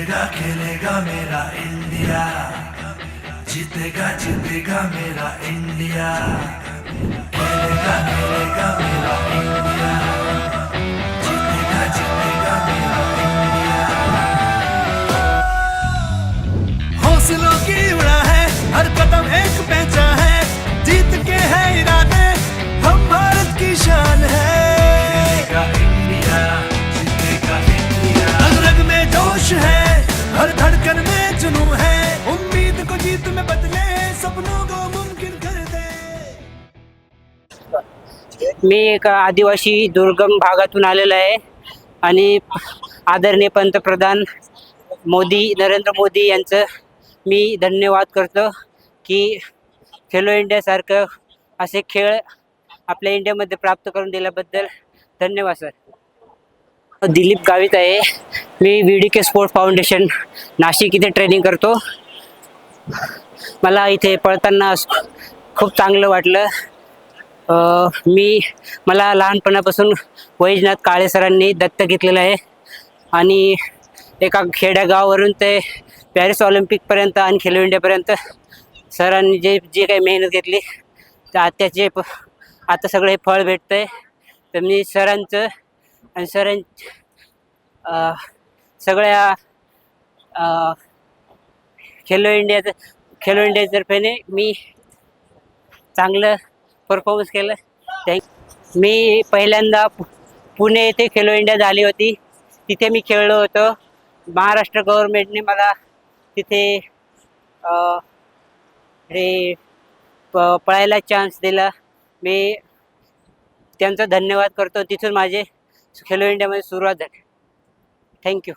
खेलेगा खेलेगा मेरा इंडिया। जीतेगा जीतेगा मेरा इंडिया। खेलेगा खेलेगा मेरा इंडिया। जीतेगा जीतेगा मेरा इंडिया। हौसलों की उड़ा है हर कदम एक पहचा है। जीत के है इरादे हम भारत की शान है। इंडिया जीतेगा इंडिया। रग रग में जोश है हर धड़कन में जुनू है। उम्मीद को जीत में बदले सपनों को मुमकिन कर दे मी एक आदिवासी दुर्गम भागातून आलेलो आहे आणि आदरणीय पंतप्रधान मोदी नरेंद्र मोदी यांचं मी धन्यवाद करतो की खेलो इंडियासारखं असे खेळ आपल्या इंडियामध्ये प्राप्त करून दिल्याबद्दल धन्यवाद सर. दिलीप गावित आहे. मी V D K sport foundation Nashik इथे ट्रेनिंग करतो. मला इथे पळताना खूप चांगलं वाटलं. मी मला लहानपणापासून वैजनाथ काळे सरांनी दत्त घेतलेलं आहे. आणि एका खेड्यागावावरून ते पॅरिस ऑलिम्पिकपर्यंत आणि खेलो इंडियापर्यंत सरांनी जे जे काही मेहनत घेतली त्या आत्याचे प- आता सगळे फळ भेटतं आहे तर मी सरांचं आणि सरां सगळ्या खेलो इंडियाचं खेलो इंडियातर्फेने मी चांगलं परफॉर्मन्स केलं. थँक मी पहिल्यांदा पुणे येथे खेलो इंडिया झाली होती. तिथे मी खेळलो होतो. महाराष्ट्र गव्हर्मेंटने मला तिथे हे प पळायला चान्स दिला. मी त्यांचा धन्यवाद करतो. तिथून माझे खेलो इंडियामध्ये सुरुवात झाली. थँक्यू